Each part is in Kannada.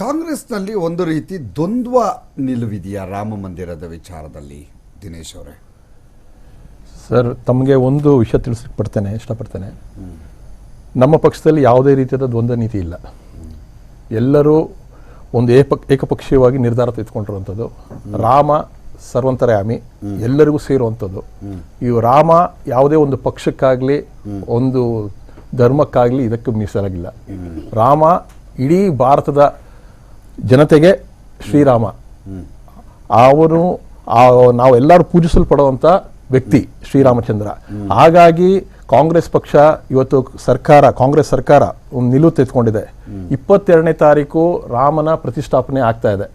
ಕಾಂಗ್ರೆಸ್ನಲ್ಲಿ ಒಂದು ರೀತಿ ದ್ವಂದ್ವ ನಿಲುವಿದೆಯಾ ರಾಮ ಮಂದಿರದ ವಿಚಾರದಲ್ಲಿ ದಿನೇಶ್ ಅವರೇ? ಸರ್ ತಮಗೆ ಒಂದು ವಿಷಯ ತಿಳಿಸಕ್ಕೆ ಪಡ್ತೇನೆ ಇಷ್ಟಪಡ್ತೇನೆ ನಮ್ಮ ಪಕ್ಷದಲ್ಲಿ ಯಾವುದೇ ರೀತಿಯಾದ ದ್ವಂದ್ವ ನೀತಿ ಇಲ್ಲ. ಎಲ್ಲರೂ ಒಂದು ಏಪ ಏಕಪಕ್ಷೀಯವಾಗಿ ನಿರ್ಧಾರ ತೆಗೆದುಕೊಂಡಿರುವಂಥದ್ದು. ರಾಮ ಸರ್ವಂತರ್ಯಾಮಿ ಎಲ್ಲರಿಗೂ ಸೇರುವಂಥದ್ದು. ಈ ರಾಮ ಯಾವುದೇ ಒಂದು ಪಕ್ಷಕ್ಕಾಗಲಿ ಒಂದು ಧರ್ಮಕ್ಕಾಗಲಿ ಇದಕ್ಕೆ ಮೀಸಲಾಗಿಲ್ಲ. ರಾಮ ಇಡೀ ಭಾರತದ ಜನತೆಗೆ ಶ್ರೀರಾಮ. ಅವನು ನಾವು ಎಲ್ಲರೂ ಪೂಜಿಸಲ್ಪಡುವಂತ ವ್ಯಕ್ತಿ ಶ್ರೀರಾಮಚಂದ್ರ. ಹಾಗಾಗಿ ಕಾಂಗ್ರೆಸ್ ಪಕ್ಷ ಇವತ್ತು ಸರ್ಕಾರ ಕಾಂಗ್ರೆಸ್ ಸರ್ಕಾರ ಒಂದು ನಿಲುವು ತೆಗೆದುಕೊಂಡಿದೆ. ಇಪ್ಪತ್ತೆರಡನೇ ತಾರೀಕು ರಾಮನ ಪ್ರತಿಷ್ಠಾಪನೆ ಆಗ್ತಾ ಇದೆ.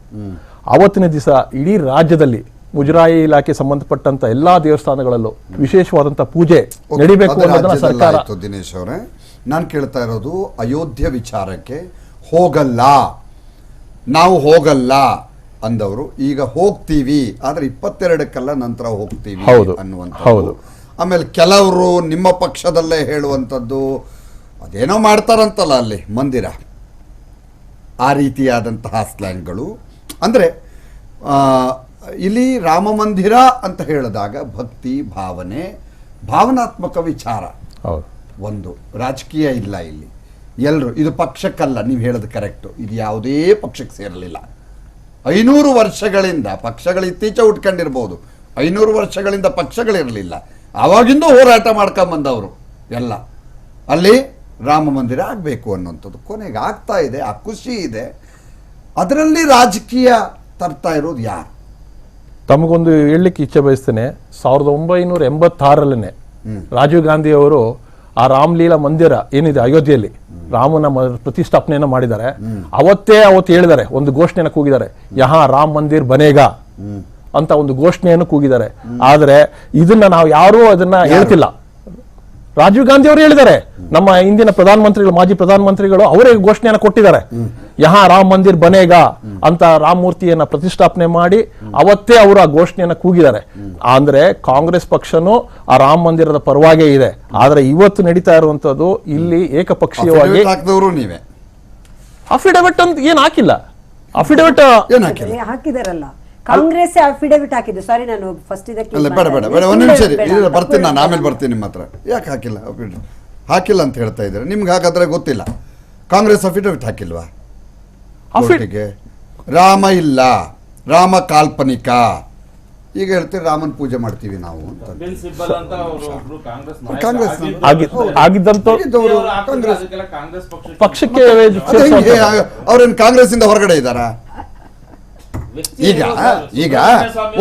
ಅವತ್ತಿನ ದಿವಸ ಇಡೀ ರಾಜ್ಯದಲ್ಲಿ ಮುಜರಾಯಿ ಇಲಾಖೆ ಸಂಬಂಧಪಟ್ಟಂತ ಎಲ್ಲಾ ದೇವಸ್ಥಾನಗಳಲ್ಲೂ ವಿಶೇಷವಾದಂತ ಪೂಜೆ ನಡಿಬೇಕು ಅನ್ನೋದನ್ನ ಸರ್ಕಾರ ದಿನೇಶ್ ಅವರೇ. ನಾನು ಕೇಳ್ತಾ ಇರೋದು ಅಯೋಧ್ಯೆ ವಿಚಾರಕ್ಕೆ ಹೋಗಲ್ಲ. ನಾವು ಹೋಗಲ್ಲ ಅಂದವರು ಈಗ ಹೋಗ್ತೀವಿ ಆದ್ರೆ ಇಪ್ಪತ್ತೆರಡಕ್ಕೆಲ್ಲ ನಂತರ ಹೋಗ್ತೀವಿ ಹೌದು. ಅನ್ನುವಂಥದ್ದು. ಆಮೇಲೆ ಕೆಲವರು ನಿಮ್ಮ ಪಕ್ಷದಲ್ಲೇ ಹೇಳುವಂಥದ್ದು ಅದೇನೋ ಮಾಡ್ತಾರಂತಲ್ಲ ಅಲ್ಲಿ ಮಂದಿರ. ಆ ರೀತಿಯಾದಂತಹ ಸ್ಲ್ಯಾಂಗ್ಗಳು. ಅಂದರೆ ಇಲ್ಲಿ ರಾಮ ಮಂದಿರ ಅಂತ ಹೇಳಿದಾಗ ಭಕ್ತಿ ಭಾವನೆ ಭಾವನಾತ್ಮಕ ವಿಚಾರ. ಒಂದು ರಾಜಕೀಯ ಇಲ್ಲ ಇಲ್ಲಿ. ಎಲ್ಲರೂ ಇದು ಪಕ್ಷಕ್ಕಲ್ಲ ನೀವು ಹೇಳೋದು ಕರೆಕ್ಟು. ಇದು ಯಾವುದೇ ಪಕ್ಷಕ್ಕೆ ಸೇರಲಿಲ್ಲ. ಐನೂರು ವರ್ಷಗಳಿಂದ ಪಕ್ಷಗಳು ಇತ್ತೀಚೆ ಉಟ್ಕೊಂಡಿರ್ಬೋದು. ಐನೂರು ವರ್ಷಗಳಿಂದ ಪಕ್ಷಗಳಿರಲಿಲ್ಲ ಆವಾಗಿಂದ ಹೋರಾಟ ಮಾಡ್ಕೊಂಬಂದವರು ಎಲ್ಲ. ಅಲ್ಲಿ ರಾಮ ಮಂದಿರ ಆಗಬೇಕು ಅನ್ನೋಂಥದ್ದು ಕೊನೆಗೆ ಆಗ್ತಾ ಇದೆ ಆ ಖುಷಿ ಇದೆ. ಅದರಲ್ಲಿ ರಾಜಕೀಯ ತರ್ತಾ ಇರೋದು ಯಾರು? ತಮಗೊಂದು ಹೇಳಲಿಕ್ಕೆ ಇಚ್ಛೆ ಬಯಸ್ತೇನೆ ಸಾವಿರದ ಒಂಬೈನೂರ ಎಂಬತ್ತಾರಲ್ಲೇ ರಾಜೀವ್ ಗಾಂಧಿ ಅವರು ಆ ರಾಮಲೀಲಾ ಮಂದಿರ ಏನಿದೆ ಅಯೋಧ್ಯೆಯಲ್ಲಿ ರಾಮನ ಪ್ರತಿಷ್ಠಾಪನೆಯನ್ನು ಮಾಡಿದ್ದಾರೆ. ಅವತ್ತೇ ಅವತ್ತು ಹೇಳಿದ್ದಾರೆ ಒಂದು ಘೋಷಣೆಯನ್ನು ಕೂಗಿದ್ದಾರೆ. ಯಹಾ ರಾಮ್ ಮಂದಿರ್ ಬನೇಗಾ ಅಂತ ಒಂದು ಘೋಷಣೆಯನ್ನು ಕೂಗಿದ್ದಾರೆ. ಆದರೆ ಇದನ್ನ ನಾವು ಯಾರೂ ಅದನ್ನ ಹೇಳ್ತಿಲ್ಲ. ರಾಜೀವ್ ಗಾಂಧಿ ಅವರು ಹೇಳಿದ್ದಾರೆ ನಮ್ಮ ಹಿಂದಿನ ಪ್ರಧಾನಮಂತ್ರಿಗಳು ಮಾಜಿ ಪ್ರಧಾನಮಂತ್ರಿಗಳು ಅವರೇ ಘೋಷಣೆಯನ್ನು ಕೊಟ್ಟಿದ್ದಾರೆ. ಯಹಾ ರಾಮ್ ಮಂದಿರ್ ಬನೇಗ ಅಂತ ರಾಮ ಮೂರ್ತಿಯನ್ನ ಪ್ರತಿಷ್ಠಾಪನೆ ಮಾಡಿ ಅವತ್ತೇ ಅವರು ಆ ಘೋಷಣೆಯನ್ನು ಕೂಗಿದ್ದಾರೆ. ಅಂದ್ರೆ ಕಾಂಗ್ರೆಸ್ ಪಕ್ಷನೂ ಆ ರಾಮ ಮಂದಿರದ ಪರವಾಗೇ ಇದೆ. ಆದ್ರೆ ಇವತ್ತು ನಡೀತಾ ಇರುವಂತದ್ದು ಇಲ್ಲಿ ಏಕಪಕ್ಷೀಯವಾಗಿ Affidavit ಹಾಕ್ದವರು ನೀವೇ. ಅಫಿಡವಿಟ್ ಅಂತ ಏನ್ ಹಾಕಿಲ್ಲ. ಅಫಿಡವಿಟ್ ಹಾಕಿದಾರಲ್ಲ. ಕಾಂಗ್ರೆಸ್ ಅಫಿಡವಿಟ್ ಹಾಕಿದ್ದು. ಸಾರಿ ನಾನು ಫಸ್ಟ್ ಇದಕ್ಕೆ ಅಲ್ಲ ಬೇಡ ಬೇಡ ಬೇಡ ಒಂದು ನಿಮಿಷ. ಇಲ್ಲ ಬರ್ತೀನಿ ನಾನು ಆಮೇಲೆ ಬರ್ತೀನಿ. ನಿಮ್ಮ ಹತ್ರ. ಯಾಕೆ ಹಾಕಿಲ್ಲ? ಅಫಿಡೇವಿಟ್ ಹಾಕಿಲ್ಲ ಅಂತ ಹೇಳ್ತಾ ಇದ್ದಾರೆ? ನಿಮ್ಗೆ ಹಾಗಾದ್ರೆ ಗೊತ್ತಿಲ್ಲ. ಕಾಂಗ್ರೆಸ್ ಅಫಿಡವಿಟ್ ಹಾಕಿಲ್ವಾ? ಅವರಿಗೆ ರಾಮ ಇಲ್ಲ. ರಾಮ ಕಾಲ್ಪನಿಕ. ಈಗ ಹೇಳ್ತೀವಿ ರಾಮನ್ ಪೂಜೆ ಮಾಡ್ತೀವಿ ನಾವು ಅಂತ. ಕಾಂಗ್ರೆಸ್ ಕಾಂಗ್ರೆಸ್ ಪಕ್ಷಕ್ಕೆ ಅವ್ರೇನ್ ಕಾಂಗ್ರೆಸ್ ಇಂದ ಹೊರಗಡೆ ಇದ್ದಾರಾ? ಈಗ ಈಗ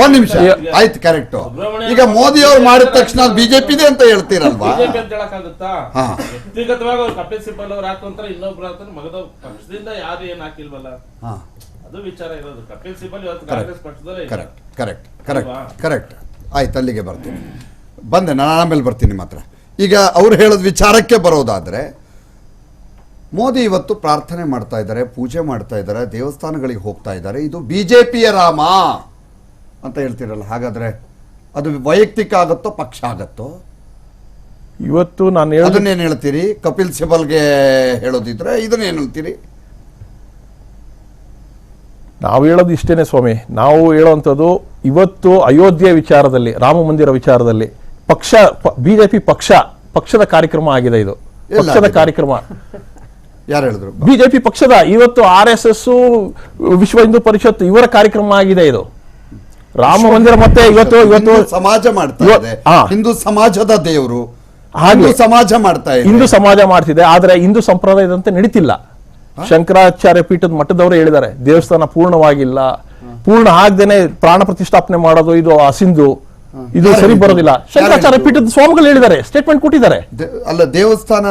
ಒಂದ್ ನಿಮಿಷ. ಆಯ್ತು ಕರೆಕ್ಟ್ ಈಗ ಮೋದಿ ಅವ್ರು ಮಾಡಿದ ತಕ್ಷಣ ಬಿಜೆಪಿ ಇದೆ ಅಂತ ಹೇಳ್ತೀರಲ್ವಾ? ಬಿಜೆಪಿ ಅಂತ ಹೇಳಕ್ಕಾಗುತ್ತಾ? ಹಾ. ವ್ಯಕ್ತಿಗತವಾಗಿ ಅವ್ರು ಕಪಿಲ್ ಸಿಬ್ಬಲ್ ಅವ್ರು ಹಾಕೊಂತಾರೆ ಇನ್ನೊಬ್ರು ಹಾಕ್ತಾರೆ ಮಗದ ಪಕ್ಷದಿಂದ ಯಾರು ಏನ್ ಹಾಕಿಲ್ವಲ್ಲ? ಹಾ. ಅದು ವಿಚಾರ ಇರೋದು. ಕಪಿಲ್ ಸಿಬ್ಬಲ್ ಇವತ್ತು ಕಾಂಗ್ರೆಸ್ ಪಕ್ಷದಲ್ಲೇ ಇಲ್ಲ. ಕರೆಕ್ಟ್ ಕರೆಕ್ಟ್ ಕರೆಕ್ಟ್ ಕರೆಕ್ಟ್ ಆಯ್ತು ಅಲ್ಲಿಗೆ ಬರ್ತೀನಿ. ಬಂದೆ ನಾನು ಆಮೇಲೆ ಬರ್ತೀನಿ ಮಾತ್ರ. ಈಗ ಅವ್ರು ಹೇಳೋದು ವಿಚಾರಕ್ಕೆ ಬರೋದಾದ್ರೆ ಮೋದಿ ಇವತ್ತು ಪ್ರಾರ್ಥನೆ ಮಾಡ್ತಾ ಇದ್ದಾರೆ ಪೂಜೆ ಮಾಡ್ತಾ ಇದ್ದಾರೆ ದೇವಸ್ಥಾನಗಳಿಗೆ ಹೋಗ್ತಾ ಇದ್ದಾರೆ. ಇದು ಬಿಜೆಪಿಯ ರಾಮ ಅಂತ ಹೇಳ್ತಿರಲ್ಲ ಹಾಗಾದ್ರೆ ಅದು ವೈಯಕ್ತಿಕ ಆಗತ್ತೋ ಪಕ್ಷ ಆಗತ್ತೋ? ಇವತ್ತು ನಾನು ಅದನ್ನೇನು ಹೇಳ್ತೀರಿ? ಕಪಿಲ್ ಸಿಬಲ್ಗೆ ಹೇಳೋದಿದ್ರೆ ಇದನ್ನೇನು ಹೇಳ್ತೀರಿ? ನಾವು ಹೇಳೋದು ಇಷ್ಟೇನೆ ಸ್ವಾಮಿ. ನಾವು ಹೇಳುವಂಥದ್ದು ಇವತ್ತು ಅಯೋಧ್ಯೆ ವಿಚಾರದಲ್ಲಿ ರಾಮ ಮಂದಿರ ವಿಚಾರದಲ್ಲಿ ಪಕ್ಷ ಬಿಜೆಪಿ ಪಕ್ಷ ಪಕ್ಷದ ಕಾರ್ಯಕ್ರಮ ಆಗಿದೆ ಇದು. ಪಕ್ಷದ ಕಾರ್ಯಕ್ರಮ. ಯಾರು ಹೇಳಿದ್ರು? ಬಿಜೆಪಿ ಪಕ್ಷದ ಇವತ್ತು ಆರ್ ಎಸ್ ಎಸ್ ವಿಶ್ವ ಹಿಂದೂ ಪರಿಷತ್ ಇವರ ಕಾರ್ಯಕ್ರಮ ಆಗಿದೆ ಇದು. ರಾಮ ಮಂದಿರ ಮತ್ತೆ ಇವತ್ತು ಇವತ್ತು ಸಮಾಜ ಮಾಡ್ತಾ ಇದೆ. ಹಿಂದೂ ಸಮಾಜದ ದೇವರು. ಹಾಗೆ. ಸಮಾಜ ಮಾಡ್ತಾ ಇದೆ. ಹಿಂದೂ ಸಮಾಜ ಮಾಡ್ತಿದೆ ಆದ್ರೆ ಹಿಂದೂ ಸಂಪ್ರದಾಯದಂತೆ ನಡೀತಿಲ್ಲ. ಶಂಕರಾಚಾರ್ಯ ಪೀಠದ ಮಠದವರು ಹೇಳಿದ್ದಾರೆ ದೇವಸ್ಥಾನ ಪೂರ್ಣವಾಗಿಲ್ಲ. ಪೂರ್ಣ ಆಗ್ದೇನೆ ಪ್ರಾಣ ಪ್ರತಿಷ್ಠಾಪನೆ ಮಾಡೋದು ಇದು ಅಸಿಂಧು ಇದು ಸರಿ ಬರೋದಿಲ್ಲ. ಶಂಕರಾಚಾರ್ಯ? ಪೀಠದ ಸ್ವಾಮಿಗಳು ಹೇಳಿದ್ದಾರೆ. ಸ್ಟೇಟ್ಮೆಂಟ್ ಕೊಟ್ಟಿದ್ದಾರೆ. ಅಲ್ಲ ದೇವಸ್ಥಾನ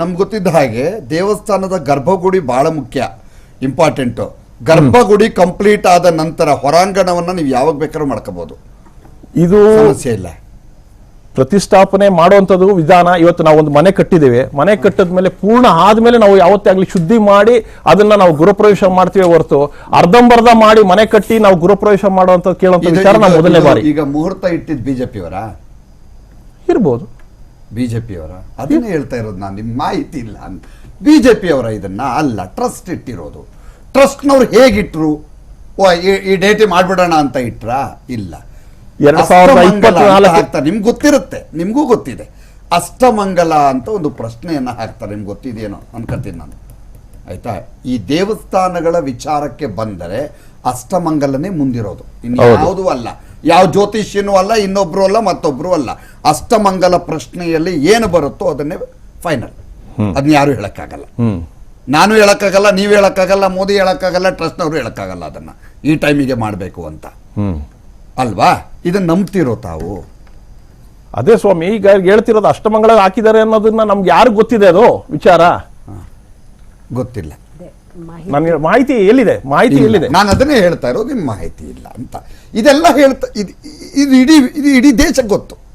ನಮ್ಗೆ ಗೊತ್ತಿದ್ದ ಹಾಗೆ ದೇವಸ್ಥಾನದ ಗರ್ಭಗುಡಿ ಬಹಳ ಮುಖ್ಯ ಇಂಪಾರ್ಟೆಂಟ್ ಗರ್ಭಗುಡಿ ಕಂಪ್ಲೀಟ್ ಆದ ನಂತರ ಹೊರಾಂಗಣವನ್ನ ನೀವು ಯಾವಾಗ ಬೇಕಾದ್ರೂ ಮಾಡ್ಕೋಬಹುದು ಇದು ಸಮಸ್ಯೆ ಇಲ್ಲ. ಪ್ರತಿಷ್ಠಾಪನೆ ಮಾಡುವಂಥದ್ದು ವಿಧಾನ ಇವತ್ತು ನಾವು ಒಂದು ಮನೆ ಕಟ್ಟಿದ್ದೇವೆ. ಮನೆ ಕಟ್ಟಿದ ಮೇಲೆ ಪೂರ್ಣ ಆದಮೇಲೆ ನಾವು ಯಾವತ್ತೇ ಆಗಲಿ ಶುದ್ಧಿ ಮಾಡಿ ಅದನ್ನ ನಾವು ಗೃಹಪ್ರವೇಶ ಮಾಡ್ತೀವಿ ಹೊರತು ಅರ್ಧಂಬರ್ಧ ಮಾಡಿ ಮನೆ ಕಟ್ಟಿ ನಾವು ಗೃಹಪ್ರವೇಶ ಮಾಡುವಂತ ಕೇಳುವಂತ ವಿಚಾರ ನಾವು ಮೊದಲನೇ ಬಾರಿ. ಈಗ ಮುಹೂರ್ತ ಇಟ್ಟಿದ್ ಬಿಜೆಪಿಯವರ? ಇರ್ಬೋದು. ಬಿಜೆಪಿಯವರ? ಅದನ್ನೇ ಹೇಳ್ತಾ ಇರೋದು ನಾನು ನಿಮ್ಗೆ ಮಾಹಿತಿ ಇಲ್ಲ ಅಂತ. ಬಿಜೆಪಿಯವರ ಇದನ್ನ ಅಲ್ಲ ಟ್ರಸ್ಟ್ ಇಟ್ಟಿರೋದು. ಟ್ರಸ್ಟ್ನವ್ರು ಹೇಗಿಟ್ರು? ಈ ಡೇಟಿ ಮಾಡಿಬಿಡೋಣ ಅಂತ ಇಟ್ರಾ? ಇಲ್ಲ. ಎರಡ್ ಸಾವಿರದ ಅಷ್ಟಮಂಗಲ ಇಪ್ಪತ್ನಾಲ್ಕು ನಿಮ್ಗೆ ಗೊತ್ತಿರುತ್ತೆ ನಿಮಗೂ ಗೊತ್ತಿದೆ. ಅಷ್ಟಮಂಗಲ ಅಂತ ಒಂದು ಪ್ರಶ್ನೆಯನ್ನ ಹಾಕ್ತಾರೆ. ನಿಮ್ಗೆ ಗೊತ್ತಿದೆಯೇನೋ ಅನ್ಕೋತೀನಿ ನಾನು. ಆಯ್ತಾ? ಈ ದೇವಸ್ಥಾನಗಳ ವಿಚಾರಕ್ಕೆ ಬಂದರೆ ಅಷ್ಟಮಂಗಲನೇ ಮುಂದಿರೋದು. ಇನ್ನು ಹೌದು. ಯಾವುದೂ ಅಲ್ಲ. ಯಾವ ಜ್ಯೋತಿಷ್ಯನೂ ಅಲ್ಲ ಇನ್ನೊಬ್ರು ಅಲ್ಲ ಮತ್ತೊಬ್ರು ಅಲ್ಲ. ಅಷ್ಟಮಂಗಲ ಪ್ರಶ್ನೆಯಲ್ಲಿ ಏನು ಬರುತ್ತೋ ಅದನ್ನೇ ಫೈನಲ್ ಅದನ್ನ ಯಾರು ಹೇಳಕ್ಕಾಗಲ್ಲ. ನಾನು ಹೇಳಕ್ಕಾಗಲ್ಲ ನೀವು ಹೇಳಕ್ಕಾಗಲ್ಲ ಮೋದಿ ಹೇಳಕ್ಕಾಗಲ್ಲ ಟ್ರಸ್ಟ್ನವರು ಹೇಳಕ್ಕಾಗಲ್ಲ ಅದನ್ನ. ಈ ಟೈಮಿಗೆ ಮಾಡಬೇಕು ಅಂತ. ಅಲ್ವಾ? ಇದನ್ನ ನಂಬ್ತಿರೋ ತಾವು? ಅದೇ ಸ್ವಾಮಿ ಈಗ ಹೇಳ್ತಿರೋದು ಅಷ್ಟಮಂಗಳ ಹಾಕಿದ್ದಾರೆ ಅನ್ನೋದನ್ನ ನಮ್ಗೆ ಯಾರು ಗೊತ್ತಿದೆ ಅದು? ವಿಚಾರ? ಗೊತ್ತಿಲ್ಲ. ನನಗೆ ಮಾಹಿತಿ ಎಲ್ಲಿದೆ? ಮಾಹಿತಿ ಎಲ್ಲಿದೆ? ನಾನು ಅದನ್ನೇ ಹೇಳ್ತಾ ಇರೋದು ನಿಮ್ಮ ಮಾಹಿತಿ ಇಲ್ಲ ಅಂತ. ಇದೆಲ್ಲ ಹೇಳ್ತಾ ಇದು ಇದು ಇಡೀ ಇದು ಇಡೀ ದೇಶಕ್ಕೆ ಗೊತ್ತು.